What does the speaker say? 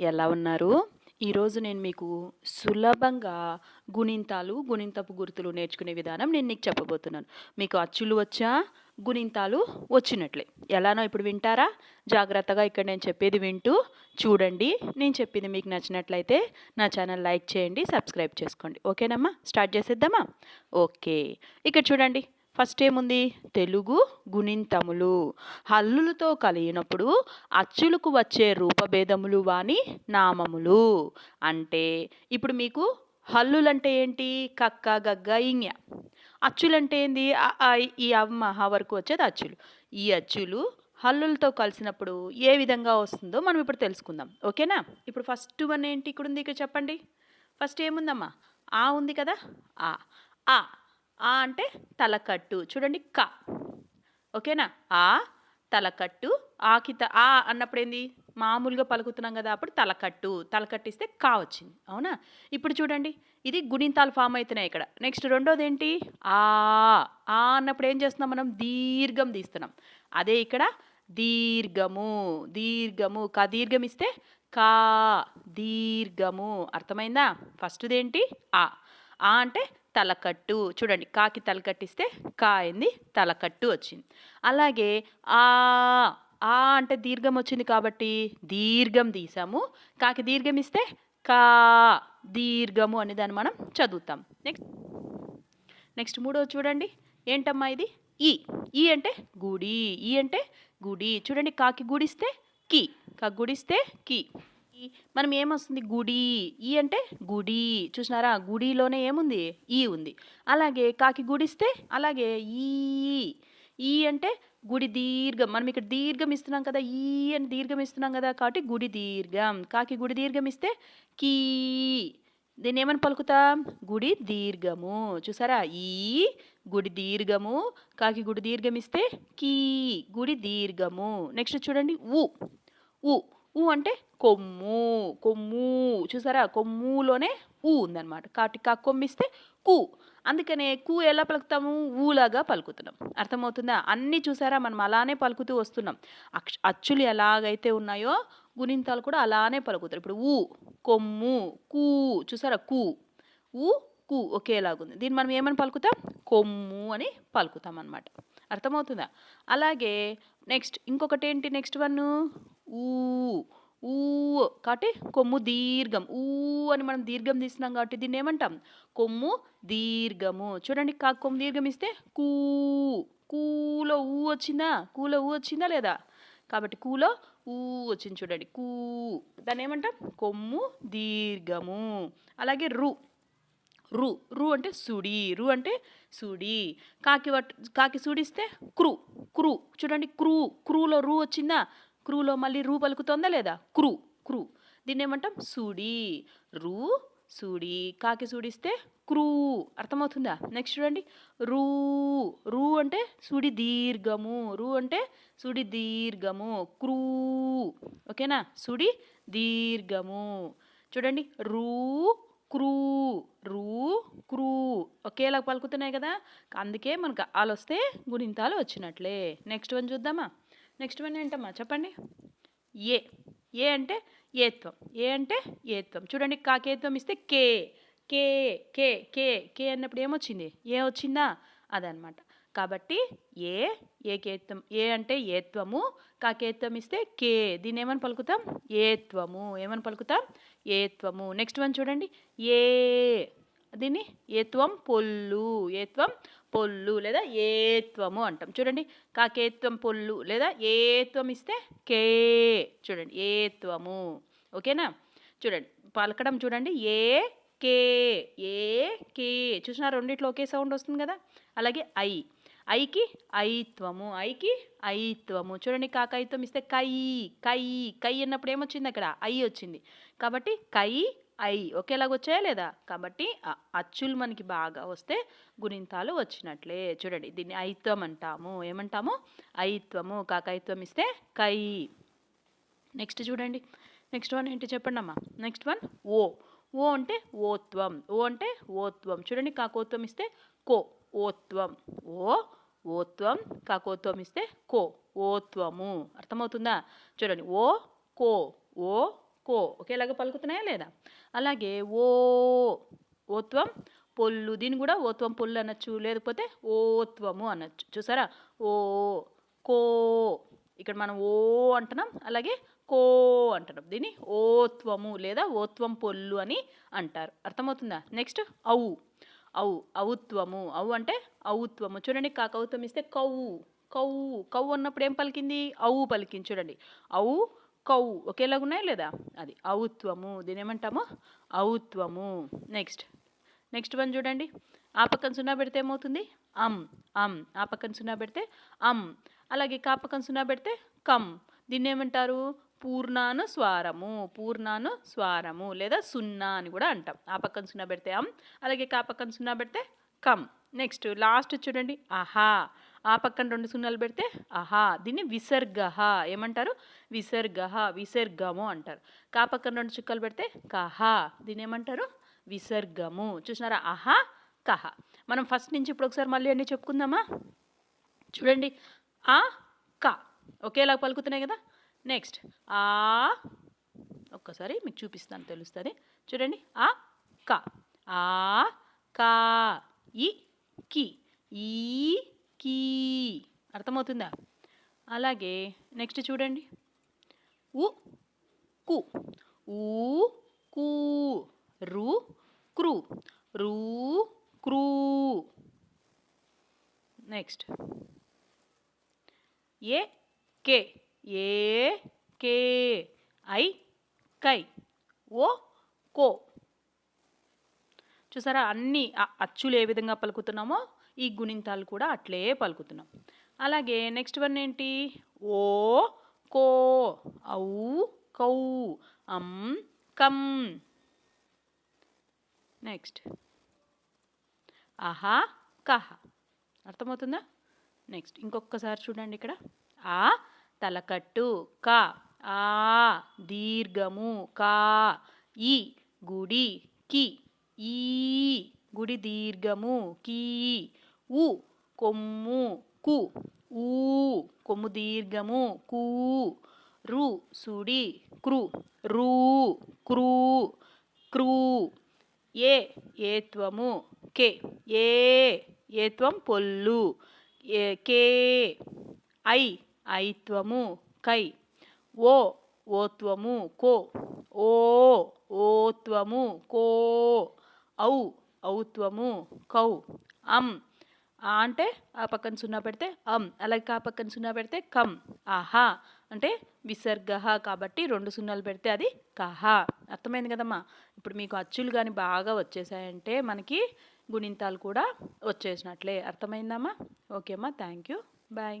ఎలా ఉన్నారు? ఈరోజు నేను మీకు సులభంగా గుణింతాలు గుణింతపు గుర్తులు నేర్చుకునే విధానం నేను నీకు చెప్పబోతున్నాను. మీకు అచ్చులు వచ్చా? గుణింతాలు వచ్చినట్లే. ఎలానో ఇప్పుడు వింటారా? జాగ్రత్తగా ఇక్కడ నేను చెప్పేది వింటూ చూడండి. నేను చెప్పింది మీకు నచ్చినట్లయితే నా ఛానల్ లైక్ చేయండి సబ్స్క్రైబ్ చేసుకోండి. ఓకేనమ్మా? స్టార్ట్ చేసేద్దామా? ఓకే. ఇక్కడ చూడండి. ఫస్ట్ ఏముంది తెలుగు గుణింతములు. హల్లులతో కలిగినప్పుడు అచ్చులకు వచ్చే రూపభేదములు వాని నామములు. అంటే ఇప్పుడు మీకు హల్లులంటే ఏంటి? కక్క గగ్గ ఇంగ్య అచ్చులంటే ఏంది? ఆ, ఈ అమ్మ వరకు వచ్చేది అచ్చులు. ఈ అచ్చులు హల్లులతో కలిసినప్పుడు ఏ విధంగా వస్తుందో మనం ఇప్పుడు తెలుసుకుందాం. ఓకేనా? ఇప్పుడు ఫస్ట్ వన్ ఏంటి? ఇక్కడ ఉంది ఇక్కడ చెప్పండి. ఫస్ట్ ఏముందమ్మా? ఆ ఉంది కదా? ఆ. ఆ. ఆ అంటే తలకట్టు. చూడండి క. ఓకేనా? ఆ తలకట్టు ఆకి త ఆ అన్నప్పుడు ఏంది మామూలుగా పలుకుతున్నాం కదా అప్పుడు తలకట్టు. తలకట్టిస్తే కా వచ్చింది. అవునా? ఇప్పుడు చూడండి ఇది గుణింతాలు ఫామ్ అవుతున్నాయి ఇక్కడ. నెక్స్ట్ రెండోది ఏంటి ఆ ఆ అన్నప్పుడు ఏం చేస్తున్నాం మనం? దీర్ఘం తీస్తున్నాం. అదే ఇక్కడ దీర్ఘము. దీర్ఘము. కా దీర్ఘం ఇస్తే కా దీర్ఘము. అర్థమైందా? ఫస్ట్ది ఏంటి ఆ. ఆ అంటే తలకట్టు చూడండి కాకి తలకట్టిస్తే కా అయింది తలకట్టు వచ్చింది. అలాగే ఆ ఆ అంటే దీర్ఘం వచ్చింది కాబట్టి దీర్ఘం తీసాము. కాకి దీర్ఘం ఇస్తే కా దీర్ఘము అని దాన్ని మనం చదువుతాం. నెక్స్ట్ నెక్స్ట్ మూడో చూడండి. ఏంటమ్మా ఇది? ఈ. ఈ అంటే గుడి. ఈ అంటే గుడి. చూడండి కాకి గుడిస్తే కి. కాకి గుడిస్తే కి. మనం ఏమొస్తుంది? గుడి. ఈ అంటే గుడి. చూసినారా? గుడిలోనే ఏముంది? ఈ ఉంది. అలాగే కాకి గుడిస్తే అలాగే ఈ. ఈ అంటే గుడి దీర్ఘం. మనం ఇక్కడ దీర్ఘం ఇస్తున్నాం కదా ఈ అని దీర్ఘం ఇస్తున్నాం కదా కాబట్టి గుడి దీర్ఘం. కాకి గుడి దీర్ఘం ఇస్తే కీ. దీన్ని ఏమని పలుకుతాం? గుడి దీర్ఘము. చూసారా? ఈ గుడి దీర్ఘము కాకి గుడి దీర్ఘం ఇస్తే కీ. గుడి దీర్ఘము. నెక్స్ట్ చూడండి. ఊ. ఊ. ఊ అంటే కొమ్ము కొమ్ము చూసారా? కొమ్ములోనే ఊ ఉందన్నమాట. కాటి కా కొమ్మిస్తే కు. అందుకనే కు ఎలా పలుకుతాము? ఊలాగా పలుకుతున్నాం. అర్థమవుతుందా? అన్నీ చూసారా? మనం అలానే పలుకుతూ వస్తున్నాం. అక్ష అచ్చులు ఎలాగైతే ఉన్నాయో గుణింతాలు కూడా అలానే పలుకుతారు. ఇప్పుడు ఊ కొమ్ము కూ చూసారా? కూ. ఊ కు ఒకేలాగుంది. దీన్ని మనం ఏమని పలుకుతాం? కొమ్ము అని పలుకుతాం అనమాట అర్థమవుతుందా? అలాగే నెక్స్ట్ ఇంకొకటి ఏంటి నెక్స్ట్ వన్? ఊ ఊ కాబట్టి కొమ్ము దీర్ఘం. ఊ అని మనం దీర్ఘం తీసినాం కాబట్టి దీన్ని ఏమంటాం? కొమ్ము దీర్ఘము. చూడండి కా కొమ్ము దీర్ఘం ఇస్తే కూ కూలో ఊ వచ్చిందా? కూలో ఊ వచ్చిందా లేదా? కాబట్టి కూలో ఊ వచ్చింది చూడండి. కూ దాన్ని ఏమంటాం? కొమ్ము దీర్ఘము. అలాగే రు రు రు అంటే సుడి రు అంటే సుడి. కాకి వట్ కాకి సుడిస్తే క్రూ క్రూ. చూడండి క్రూ క్రూలో రు వచ్చిందా? క్రూలో మళ్ళీ రూ పలుకుతుందా లేదా? క్రూ క్రూ. దీన్ని ఏమంటాం సూడి. రూ సూడి. కాకి సుడిస్తే క్రూ. అర్థమవుతుందా? నెక్స్ట్ చూడండి. రూ. రూ అంటే సుడి దీర్ఘము. రూ అంటే సుడి దీర్ఘము. క్రూ. ఓకేనా? సుడి దీర్ఘము. చూడండి. రూ క్రూ. రూ క్రూ. ఒకేలా పలుకుతున్నాయి కదా. అందుకే మనకు ఆలు వస్తే గుణింతాలు వచ్చినట్లే. నెక్స్ట్ వన్ చూద్దామా? నెక్స్ట్ వన్ ఏంటమ్మా? చెప్పండి. ఏ. ఏ అంటే ఏత్వం. ఏ అంటే ఏత్వం. చూడండి కాకేత్వం ఇస్తే కే. కే కే కే కే అన్నప్పుడు ఏమొచ్చింది? ఏ వచ్చిందా? అదనమాట కాబట్టి ఏ ఏకేత్వం. ఏ అంటే ఏత్వము కాకేత్వం ఇస్తే కే. దీన్ని ఏమని పలుకుతాం? ఏత్వము. ఏమని పలుకుతాం? ఏత్వము. నెక్స్ట్ వన్ చూడండి. ఏ. దీన్ని ఏత్వం పొల్లు. ఏత్వం పొల్లు లేదా ఏత్వము అంటాం. చూడండి కాకేత్వం పొల్లు లేదా ఏత్వం ఇస్తే కే చూడండి ఏత్వము. ఓకేనా? చూడండి పలకడం చూడండి ఏ కే ఏ కే. చూసినా రెండిట్లో ఒకే సౌండ్ వస్తుంది కదా? అలాగే ఐ. ఐకి ఐత్వము ఐకి ఐత్వము. చూడండి కాకైత్వం ఇస్తే కై కై కై అన్నప్పుడు ఏమొచ్చింది అక్కడ? ఐ వచ్చింది. కాబట్టి కై ఐ ఒకేలాగా వచ్చాయా లేదా? కాబట్టి అచ్చులు మనకి బాగా వస్తే గుణింతాలు వచ్చినట్లే. చూడండి దీన్ని ఐత్వం అంటాము. ఏమంటాము? ఐత్వము. కాకైత్వం ఇస్తే కై. నెక్స్ట్ చూడండి. నెక్స్ట్ వన్ ఏంటి చెప్పండి అమ్మా నెక్స్ట్ వన్ ఓ. ఓ అంటే ఓత్వం. ఓ అంటే ఓత్వం. చూడండి కాకోత్వం ఇస్తే కో. ఓత్వం. ఓ ఓత్వం. కాకోత్వం ఇస్తే కో. ఓత్వము. అర్థమవుతుందా? చూడండి ఓ కో. ఓ కో. ఒకేలాగా పలుకుతున్నాయా లేదా? అలాగే ఓ ఓత్వం పొల్లు. దీన్ని కూడా ఓత్వం పొల్లు అనొచ్చు లేకపోతే ఓత్వము అనొచ్చు. చూసారా? ఓ కో. ఇక్కడ మనం ఓ అంటున్నాం అలాగే కో అంటున్నాం. దీన్ని ఓత్వము లేదా ఓత్వం పొల్లు అని అంటారు. అర్థమవుతుందా? నెక్స్ట్ అవు అవు అవుత్వము అవు అంటే అవుత్వము చూడండి కాకౌత్వం ఇస్తే కవ్వు కవ్వు కవ్వు అన్నప్పుడు ఏం పలికింది? అవు పలికింది. చూడండి. అవు కౌ ఒకేలాగా ఉన్నాయా లేదా? అది అవుత్వము దీని ఏమంటాము? అవుత్వము నెక్స్ట్ నెక్స్ట్ వన్ చూడండి. ఆ పక్కన సున్నా పెడితే ఏమవుతుంది? అమ్ అమ్ ఆ పక్కన సున్నా పెడితే అమ్ అలాగే కా పక్కన సున్నా పెడితే కమ్ దీన్ని ఏమంటారు? పూర్ణాను స్వారము పూర్ణాను స్వారము లేదా సున్నా అని కూడా అంటాం. ఆ పక్కన సున్నా పెడితే అమ్ అలాగే కా పక్కన సున్నా పెడితే కమ్ నెక్స్ట్ లాస్ట్ చూడండి. ఆహా. ఆ పక్కన రెండు సున్నాలు పెడితే ఆహా దీన్ని విసర్గ ఏమంటారు? విసర్గ విసర్గము అంటారు. కా పక్కన రెండు చుక్కలు పెడితే కహా దీన్ని ఏమంటారు? విసర్గము. చూసినారా? అహా కహ. మనం ఫస్ట్ నుంచి ఇప్పుడు ఒకసారి మళ్ళీ అన్నీ చెప్పుకుందామా? చూడండి. ఆ క. ఒకేలా పలుకుతున్నాయి కదా? నెక్స్ట్ ఆ ఒక్కసారి మీకు చూపిస్తాను తెలుస్తుంది. చూడండి. ఆ క. ఆ కా ఈ కి. ఈ కీ. అర్థమవుతుందా? అలాగే నెక్స్ట్ చూడండి. ఉ కు. ఊ కూ. రు క్రు. రూ క్రూ. నెక్స్ట్. ఏ కే. ఏ కే. ఐ కై. ఓ కో. చూసారా? అన్ని అచ్చులు ఏ విధంగా పలుకుతున్నామో ఈ గుణింతాలు కూడా అట్లే పలుకుతున్నాం. అలాగే నెక్స్ట్ వన్ ఏంటి? ఓ కో ఔ కౌ అం కం. నెక్స్ట్ ఆహా కహ. అర్థమవుతుందా? నెక్స్ట్ ఇంకొకసారి చూడండి ఇక్కడ. ఆ తలకట్టు క ఆ దీర్ఘము కా ఈ గుడి కి ఈ గుడి దీర్ఘము కీ ఉ కొమ్ము కు ఊ కొమ్ము దీర్ఘము కూ రు సుడి క్రు రూ క్రూ క్రూ ఏ ఏత్వము కే ఏ ఏత్వం పొల్లు కే ఐ ఐత్వము కై ఓ ఓత్వము కో ఓ ఓత్వము కో ఔ ఔత్వము కౌ అం ఆ అంటే ఆ పక్కన సున్నా పెడితే అమ్ అలాగే ఆ పక్కన సున్నా పెడితే కమ్ ఆహా అంటే విసర్గహ కాబట్టి రెండు సున్నాలు పెడితే అది కహ అర్థమైంది కదమ్మా? ఇప్పుడు మీకు అచ్చులు కానీ బాగా వచ్చేసాయంటే మనకి గుణింతాలు కూడా వచ్చేసినట్లే. అర్థమైందమ్మా? ఓకే అమ్మా థ్యాంక్ యూ బాయ్